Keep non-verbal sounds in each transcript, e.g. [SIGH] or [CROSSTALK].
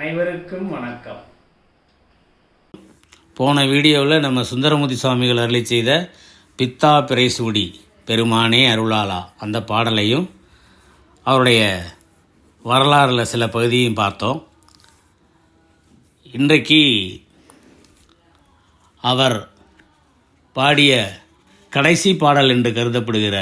அனைவருக்கும் வணக்கம். போன வீடியோவில் நம்ம சுந்தரமூர்த்தி சுவாமிகள் அருளி செய்த பித்தா பிரைசூடி பெருமானே அருளாலா அந்த பாடலையும் அவருடைய வரலாறில் சில பகுதியும் பார்த்தோம். இன்றைக்கு அவர் பாடிய கடைசி பாடல் என்று கருதப்படுகிற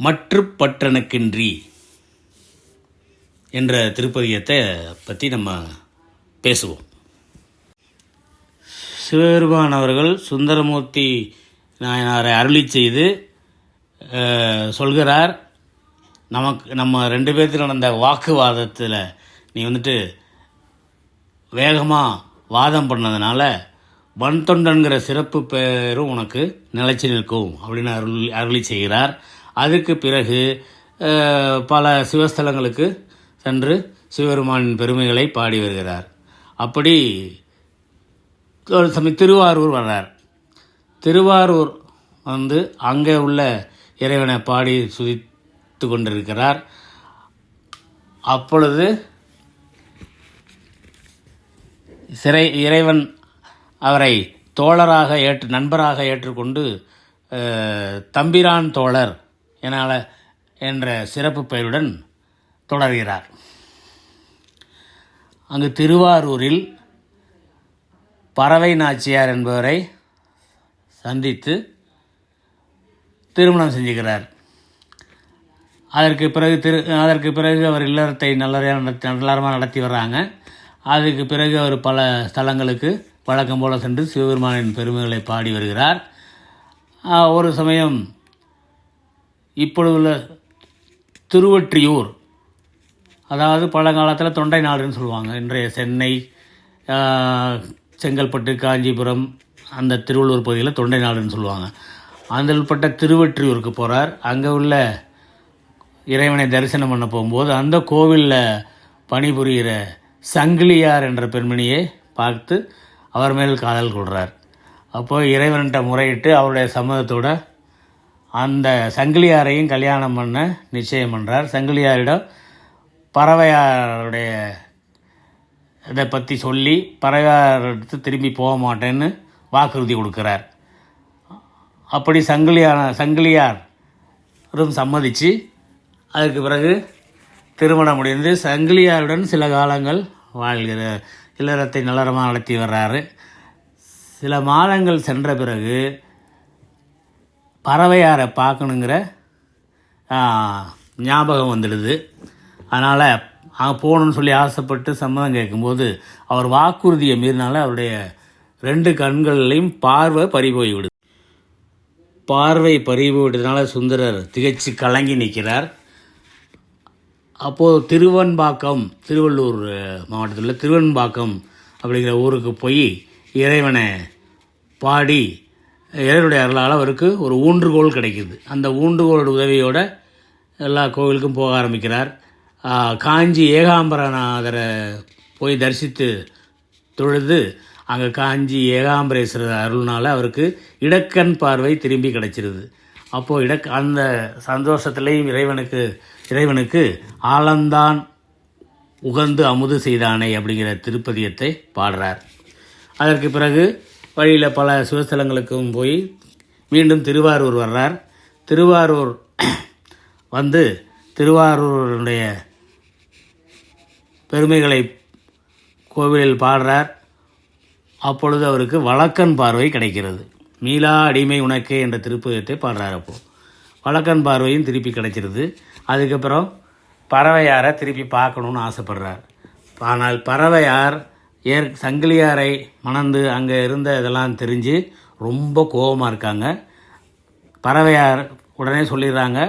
மற்று பற்றனுக்கின்றி என்ற திருப்பதியத்தை பற்றி நம்ம பேசுவோம். சிவபெருமான் அவர்கள் சுந்தரமூர்த்தி நாயனாரை அருளி செய்து சொல்கிறார் நமக்கு நம்ம ரெண்டு பேர்த்து நடந்த வாக்குவாதத்தில் நீ வந்துட்டு வேகமாக வாதம் பண்ணதுனால வன் தொண்டன்கிற சிறப்பு பேரும் உனக்கு நிலைச்சி நிற்கும் அப்படின்னு அருள் அருளி செய்கிறார். அதுக்கு பிறகு பல சிவஸ்தலங்களுக்கு சென்று சிவபெருமானின் பெருமைகளை பாடி வருகிறார். அப்படி ஒரு சமயம் திருவாரூர் வர்றார். திருவாரூர் வந்து அங்கே உள்ள இறைவனை பாடி சுதித்து கொண்டிருக்கிறார். அப்பொழுது சிறை இறைவன் அவரை தோழராக ஏற்று நண்பராக ஏற்றுக்கொண்டு தம்பிரான் தோழர் என என்ற சிறப்பு பெயருடன் தொடர்கிறார். அங்கு திருவாரூரில் பறவை நாச்சியார் என்பவரை சந்தித்து திருமணம் செஞ்சுக்கிறார் அதற்கு பிறகு திரு அதற்கு பிறகு அவர் இல்லறத்தை நல்லறையாக நடத்தி நல்லறமாக நடத்தி வர்றாங்க. அதுக்கு பிறகு அவர் பல ஸ்தலங்களுக்கு வழக்கம் போல சென்று சிவபெருமானின் பெருமைகளை பாடி வருகிறார். ஒரு சமயம் இப்பொழுதுள்ள திருவொற்றியூர் அதாவது பழங்காலத்தில் தொண்டை நாடுன்னு சொல்லுவாங்க. இன்றைய சென்னை செங்கல்பட்டு காஞ்சிபுரம் அந்த திருவள்ளூர் பகுதியில் தொண்டை நாடுன்னு சொல்லுவாங்க. அந்த உட்பட்ட போகிறார் அங்கே உள்ள இறைவனை தரிசனம் பண்ண போகும்போது அந்த கோவிலில் பணிபுரிகிற சங்கிலியார் என்ற பெண்மணியை பார்த்து அவர் மேல் காதல் கொள்கிறார் அப்போ இறைவன்கிட்ட முறையிட்டு அவருடைய சம்மதத்தோட அந்த சங்கிலியாரையும் கல்யாணம் பண்ண நிச்சயம் பண்ணுறார் சங்கிலியாரிடம் பறவையாருடைய இதை பற்றி சொல்லி பறவையார் எடுத்து திரும்பி போக மாட்டேன்னு வாக்குறுதி கொடுக்குறார். அப்படி சங்கிலியார் சங்கிலியாரும் சம்மதித்து அதுக்கு பிறகு திருமணம் முடிந்து சங்கிலியாருடன் சில காலங்கள் வாழ்கிற இல்லறத்தை நிலரமாக நடத்தி வர்றாரு. சில மாதங்கள் சென்ற பிறகு பறவையாரை பார்க்கணுங்கிற ஞாபகம் வந்துடுது. அதனால் போகணும்னு சொல்லி ஆசைப்பட்டு சம்மதம் கேட்கும்போது அவர் வாக்குறுதியை மீறினால அவருடைய ரெண்டு கண்கள்லையும் பார்வை பறிபோய்விடுது. பார்வை பறி போய்விட்டதுனால சுந்தரர் திகைச்சு கலங்கி நிற்கிறார். அப்போது திருவன்பாக்கம் திருவள்ளூர் மாவட்டத்தில் உள்ள திருவன்பாக்கம் அப்படிங்கிற ஊருக்கு போய் இறைவனை பாடி இறைவனுடைய அருளால் அவருக்கு ஒரு ஊன்றுகோல் கிடைக்கிது. அந்த ஊன்றுகோலோட உதவியோட எல்லா கோவிலுக்கும் போக ஆரம்பிக்கிறார். காஞ்சி ஏகாம்பரநாதரை போய் தரிசித்து தொழுது அங்கே காஞ்சி ஏகாம்பரேஸ்வரர் அருள்னால அவருக்கு இடக்கண் பார்வை திரும்பி கிடச்சிருது. அப்போது இடக் அந்த சந்தோஷத்துலேயும் இறைவனுக்கு இறைவனுக்கு ஆலந்தான் உகந்து அமுது செய்தானே அப்படிங்கிற திருப்பதியத்தை பாடுறார். அதற்கு பிறகு வழியில் பல சிவஸ்தலங்களுக்கும் போய் மீண்டும் திருவாரூர் வர்றார். திருவாரூர் [CLEARS THROAT] வந்து திருவாரூருடைய பெருமைகளை கோவிலில் பாடுறார். அப்பொழுது அவருக்கு வழக்கன் பார்வை கிடைக்கிறது. மீளா அடிமை உனக்கே என்ற திருப்பதியத்தை பாடுறார் அப்போது வழக்கன் பார்வையும் திருப்பி கிடைச்சிருது. அதுக்கப்புறம் பறவையாரை திருப்பி பார்க்கணுன்னு ஆசைப்படுறார். ஆனால் பறவையார் ஏற் சங்கிலியாரை மணந்து அங்கே இருந்த இதெல்லாம் தெரிஞ்சு ரொம்ப கோபமாக இருக்காங்க. பறவையார் உடனே சொல்லிடுறாங்க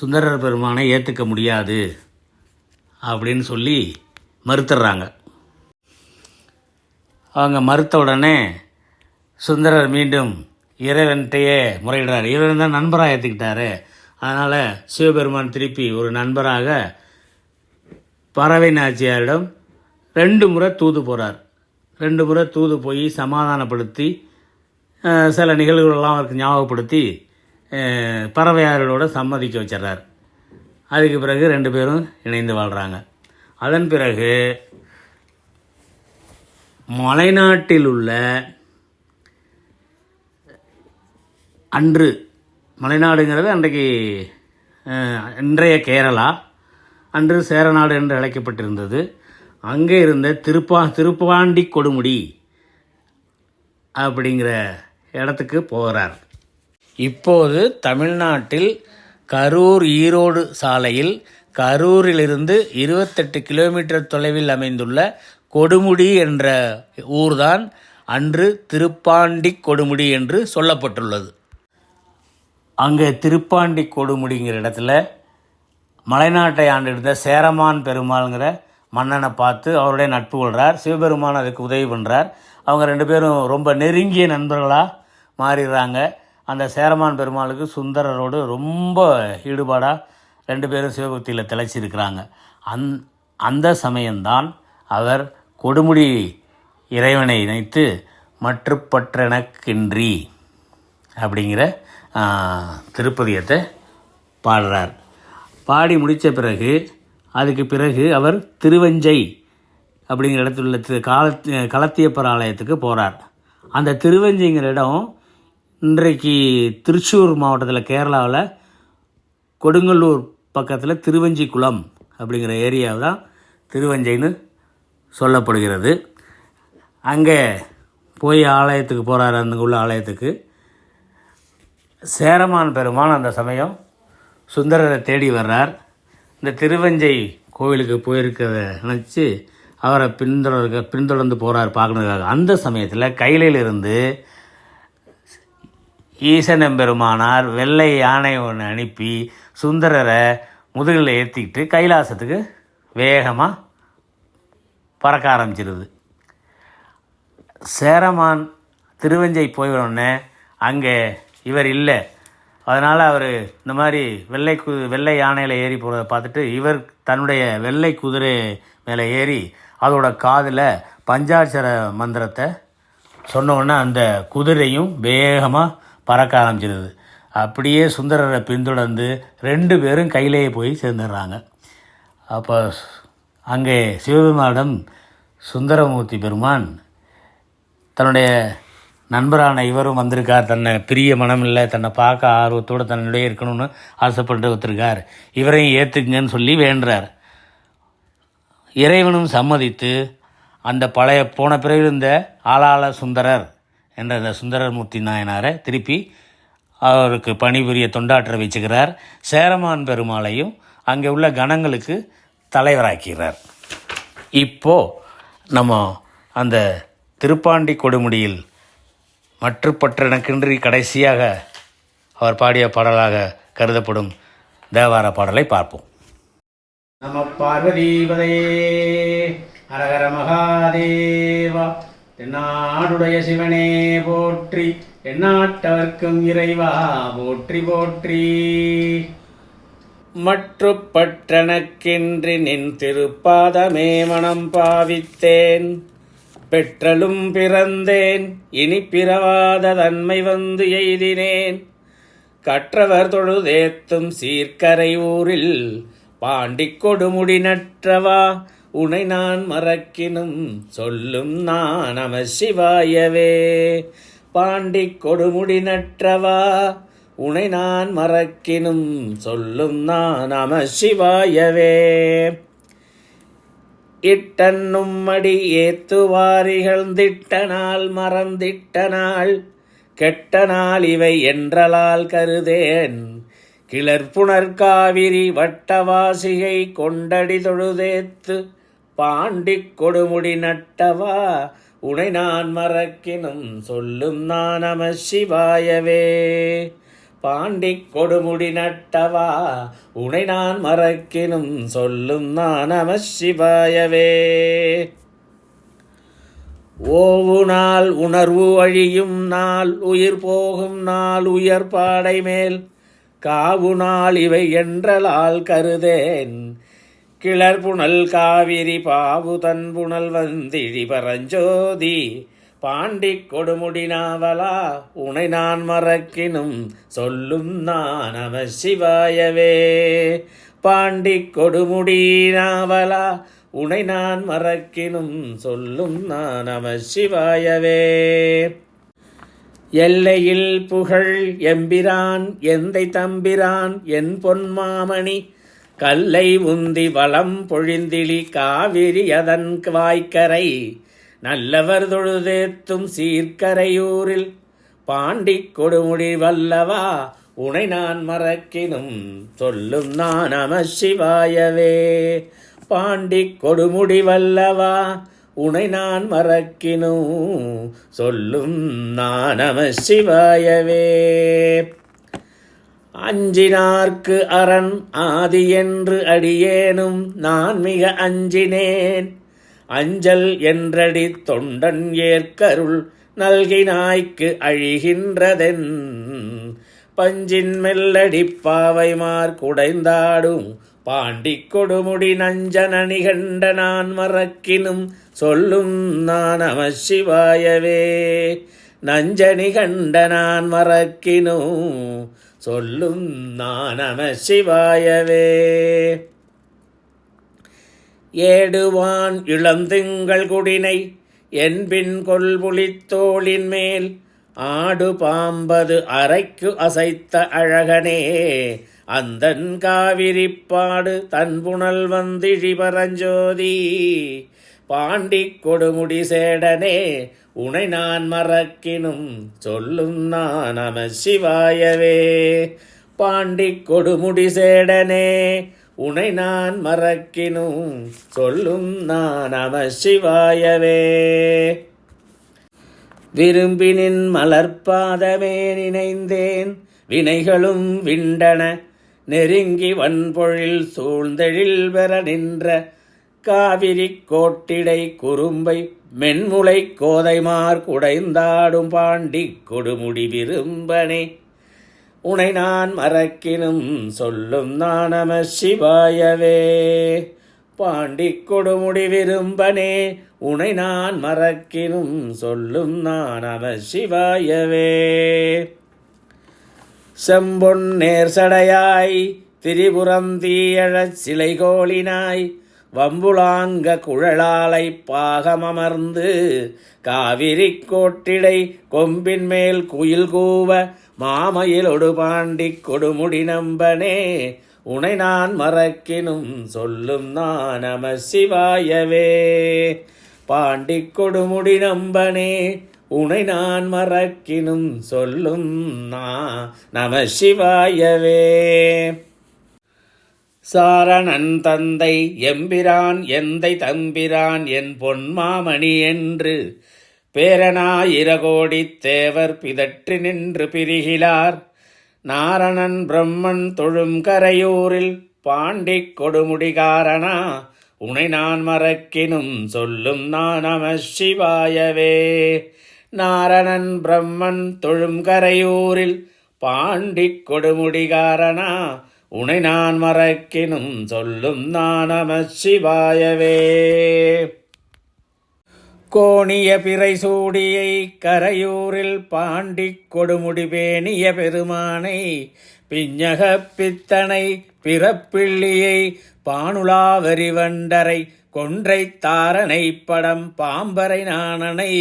சுந்தரர் பெருமானை ஏற்றுக்க முடியாது. அப்படின்னு சொல்லி மறுத்துடுறாங்க. அவங்க மறுத்த உடனே சுந்தரர் மீண்டும் இறைவன்கிட்டயே முறையிடுறார். இறைவன் தான் நண்பராக ஏற்றுக்கிட்டாரு அதனால் சிவபெருமான் திருப்பி ஒரு நண்பராக பறவை நாச்சியாரிடம் ரெண்டு முறை தூது போகிறார் ரெண்டு முறை தூது போய் சமாதானப்படுத்தி சில நிகழ்வுகளெல்லாம் அவருக்கு ஞாபகப்படுத்தி பறவையாரோட சம்மதிக்க வச்சிடுறார். அதுக்கு பிறகு ரெண்டு பேரும் இணைந்து வாழ்கிறாங்க அதன் பிறகு மலைநாட்டில் உள்ள அன்று மலைநாடுங்கிறது அன்றைக்கு இன்றைய கேரளா. அன்று சேரநாடு என்று அழைக்கப்பட்டிருந்தது. அங்கே இருந்த திருப்பா திருப்பாண்டி கொடுமுடி அப்படிங்கிற இடத்துக்கு போகிறார். இப்போது தமிழ்நாட்டில் கரூர் ஈரோடு சாலையில் கரூரிலிருந்து இருபத்தெட்டு கிலோமீட்டர் தொலைவில் அமைந்துள்ள கொடுமுடி என்ற ஊர்தான் அன்று திருப்பாண்டி கொடுமுடி என்று சொல்லப்பட்டுள்ளது. அங்கே திருப்பாண்டி கொடுமுடிங்கிற இடத்துல மலைநாட்டை ஆண்டிருந்த சேரமான் பெருமாள்ங்கிற மன்னனை பார்த்து அவருடைய நட்பு கொள்கிறார் சிவபெருமான் அதுக்கு உதவி பண்ணுறார் அவங்க ரெண்டு பேரும் ரொம்ப நெருங்கிய நண்பர்களாக மாறிடுறாங்க. அந்த சேரமான் பெருமாளுக்கு சுந்தரரோடு ரொம்ப ஈடுபாடாக ரெண்டு பேரும் சிவபக்தியில் திளைச்சிருக்கிறாங்க. அந் அந்த சமயம்தான் அவர் கொடுமுடி இறைவனை இணைத்து மற்றுப்பற்றெனக்கின்றி அப்படிங்கிற திருப்பதியத்தை பாடுறார். பாடி முடித்த பிறகு அதுக்கு பிறகு அவர் திருவஞ்சை அப்படிங்கிற இடத்துல உள்ள திரு கால களத்தியப்பர் ஆலயத்துக்கு போகிறார் அந்த திருவஞ்சைங்கிற இடம் இன்றைக்கு திருச்சூர் மாவட்டத்தில் கேரளாவில் கொடுங்கல்லூர் பக்கத்தில் திருவஞ்சிக்குளம் அப்படிங்கிற ஏரியாவை தான் திருவஞ்சைன்னு சொல்லப்படுகிறது. அங்கே போய் ஆலயத்துக்கு போகிறார் அந்த உள்ள ஆலயத்துக்கு. சேரமான் பெருமான் அந்த சமயம் சுந்தரரை தேடி வர்றார். இந்த திருவஞ்சை கோவிலுக்கு போயிருக்கிறத நினச்சி அவரை பின்தொடர்க பின்தொடர்ந்து போகிறார் பார்க்கணுக்காக அந்த சமயத்தில் கையிலிருந்து ஈசனம்பெருமானார் வெள்ளை யானை ஒன்று அனுப்பி சுந்தரரை முதுகில் ஏற்றிக்கிட்டு கைலாசத்துக்கு வேகமாக பறக்க ஆரம்பிச்சிருது. சேரமான் திருவஞ்சை போய் அங்கே இவர் இல்லை. அதனால் அவர் இந்த மாதிரி வெள்ளை கு வெள்ளை யானையில் ஏறி போகிறத பார்த்துட்டு இவர் தன்னுடைய வெள்ளை குதிரை மேலே ஏறி அதோட காதில் பஞ்சாட்சர மந்திரத்தை சொன்னோன்னே அந்த குதிரையும் வேகமாக பறக்க ஆரம்பிச்சிருது. அப்படியே சுந்தரரை பின்தொடர்ந்து ரெண்டு பேரும் கையிலேயே போய் சேர்ந்துடுறாங்க. அப்போ அங்கே சிவபெருமானிடம் சுந்தரமூர்த்தி பெருமான் தன்னுடைய நண்பரான இவரும் வந்திருக்கார். தன்னை பிரிய மனமில்லை. தன்னை பார்க்க ஆர்வத்தோடு தன்னுடைய இருக்கணும்னு ஆசைப்பட்டு ஒருத்தருக்கார் இவரையும் ஏற்றுக்குங்கன்னு சொல்லி வேண்டுறார். இறைவனும் சம்மதித்து அந்த பழைய போன பிறகு இருந்த ஆளாள சுந்தரர் என்ற அந்த சுந்தரமூர்த்தி நாயனாரை திருப்பி அவருக்கு பணிபுரிய தொண்டாற்ற வச்சுக்கிறார். சேரமான் பெருமாளையும் அங்கே உள்ள கணங்களுக்கு தலைவராக்கிறார். இப்போ நம்ம அந்த திருப்பாண்டி கொடுமுடியில் மற்றுப்பற்றெனக்கின்றி கடைசியாக அவர் பாடிய பாடலாக கருதப்படும் தேவார பாடலை பார்ப்போம். நம பார்வதீபதே ஹரஹர மகாதேவா. தென்னாடுடைய சிவனே போற்றி எந்நாட்டவர்க்கும் இறைவா போற்றி போற்றி. மற்றுப்பற்றனக்கின்றி நின் திருப்பாதமே மனம் பாவித்தேன். பெற்றலும் பிறந்தேன் இனி பிறவாத தன்மை வந்து எய்தினேன். கற்றவர் தொழுதேத்தும் சீர்க்கரை ஊரில் பாண்டிக் கொடுமுடி நற்றவா உனை நான் மறக்கினும் சொல்லும் நான் நம சிவாயவே. பாண்டி கொடுமுடி நற்றவா? உனை நான் மறக்கினும் சொல்லும் நான் நம சிவாயவே இட்டன்னும்மடி ஏத்துவாரிகள் திட்டனால் மறந்திட்டனால் கெட்ட நாள் இவை என்றலால் கருதேன். கிளர்ப்புணர் காவிரி வட்டவாசிகை கொண்டடி தொழுதேத்து பாண்டிக் கொடுமுடி நட்டவா? உனை நான் மறக்கினும் சொல்லும் நான் நம சிவாயவே. பாண்டிக் கொடுமுடி நட்டவா? உனை நான் மறக்கினும் சொல்லும் நான் நம சிவாயவே. ஓவு நாள் உணர்வு அழியும் நாள் உயிர் போகும் நாள் உயர் பாடை மேல். காவு நாள் இவை என்றலால் கருதேன். கிளர் புனல் காவிரி பாவுதன் புனல் வந்திழி பரஞ்சோதி. பாண்டி கொடுமுடி நாவலா உனை நான் மறக்கினும் சொல்லும் நான் நம சிவாயவே. பாண்டி கொடுமுடி நாவலா உனை நான் மறக்கினும் சொல்லும் நான் நம சிவாயவே. எல்லையில் புகழ் எம்பிரான் எந்தை தம்பிரான் என் பொன்மாமணி கல்லை உந்தி வளம் பொழிந்திளி காவிரி அதன் வாய்க்கரை நல்லவர் தொழுதேத்தும் சீர்க்கரையூரில் பாண்டி கொடுமுடி வல்லவா உனை நான் மறக்கினும் சொல்லும் நான் நம சிவாயவே பாண்டி கொடுமுடி வல்லவா உனை நான் மறக்கினும் சொல்லும் நான் நம சிவாயவே அஞ்சினார்க்கு அரண் ஆதி என்று அடியேனும் நான் மிக அஞ்சினேன். அஞ்சல் என்றடி தொண்டன் ஏற்கருள் நல்கினாய்க்கு அழிகின்றதென். பஞ்சின் மெல்லடி பாவைமார் குடைந்தாடும் பாண்டி கொடுமுடி நஞ்சனணி கண்ட நான் மறக்கினும் சொல்லும் நான் நம சிவாயவே. நஞ்சனி கண்ட நான் மறக்கினும் சொல்லும் நான் நம சிவாயவே. ஏடுவான் இளந்திங்கள் குடினை என்பின் கொல்புலித்தோளின் மேல் ஆடு பாம்பது அரைக்கு அசைத்த அழகனே. அந்தன் காவிரிப்பாடு தன்புணல் வந்திழி பரஞ்சோதி. பாண்டி கொடுமுடி சேடனே உனை நான் மறக்கினும் சொல்லும் நான் நம சிவாயவே. பாண்டி கொடுமுடி சேடனே உனை நான் மறக்கினும் சொல்லும் நான் நம சிவாயவே. விரும்பினின் மலர்பாதமே நினைந்தேன் வினைகளும் விண்டன. நெருங்கி வன்பொழில் சூழ்ந்தெழில் பெற நின்ற காவிரி கோட்டிடை குறும்பை மென்முளை கோதைமார் குடைந்தாடும் பாண்டி கொடுமுடி விரும்பனே. உனை நான் மறக்கினும் சொல்லும் நானம சிவாயவே. பாண்டி கொடுமுடி விரும்பனே உனை நான் மறக்கினும் சொல்லும் நானம சிவாயவே. செம்பொன் நேர் சடையாய் திரிபுரம் தீயழச் சிலைகோளினாய் வம்புளாங்க குழலாலை பாகமமர்ந்து காவிரி கோட்டிடை கொம்பின் மேல் குயில் கூவ மாமையிலொடு பாண்டி கொடுமுடி நம்பனே. உனை நான் மறக்கினும் சொல்லும் நான் நம சிவாயவே பாண்டி கொடுமுடி நம்பனே உனை நான் மறக்கினும் சொல்லும் நான் நம சிவாயவே சாரணன் தந்தை எம்பிரான் எந்தை தம்பிரான் என் பொன்மாமணி என்று. பேரனாயிரகோடி தேவர் பிதற்றி நின்று பிரிகிலார். நாரணன் பிரம்மன் தொழும் கரையூரில் பாண்டி கொடுமுடிகாரனா உனை நான் மறக்கினும் சொல்லும் நான் நம சிவாயவே நாரணன் பிரம்மன் தொழும் கரையூரில் பாண்டி கொடுமுடிகாரனா உனை நான் மறக்கினும் சொல்லும் நான் நம சிவாயவே. கோணிய பிறை சூடியை கரையூரில் பாண்டி கொடுமுடி பேணிய பெருமானை பிஞ்சக பித்தனை பிறப்பிள்ளியை பானுலாவரி வண்டரை கொன்றை தாரனை படம் பாம்பரை நாணனை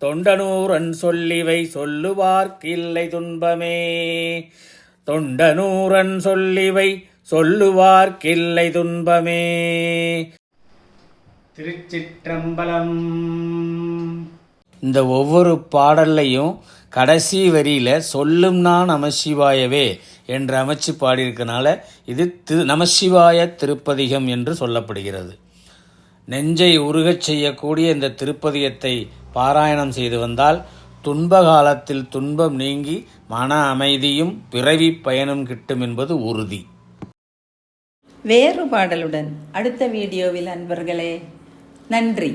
தொண்டனூரன் சொல்லிவை சொல்லுவார்க்கில்லை துன்பமே. தொண்டனூரன் சொல்லிவை சொல்லுவார்க்கில்லை துன்பமே. திருச்சிற்றம்பலம். இந்த ஒவ்வொரு பாடல்லையும் கடைசி வரியில சொல்லும் நான் நமசிவாயவே என்று அமைச்சு பாடியிருக்கனால இது திரு நமசிவாய திருப்பதிகம் என்று சொல்லப்படுகிறது. நெஞ்சை உருகச் செய்யக்கூடிய இந்த திருப்பதிகத்தை பாராயணம் செய்து வந்தால் துன்ப காலத்தில் துன்பம் நீங்கி மன அமைதியும் பிறவி பயனும் கிட்டும் என்பது உறுதி. வேறு பாடலுடன் அடுத்த வீடியோவில் அன்பர்களே நன்றி.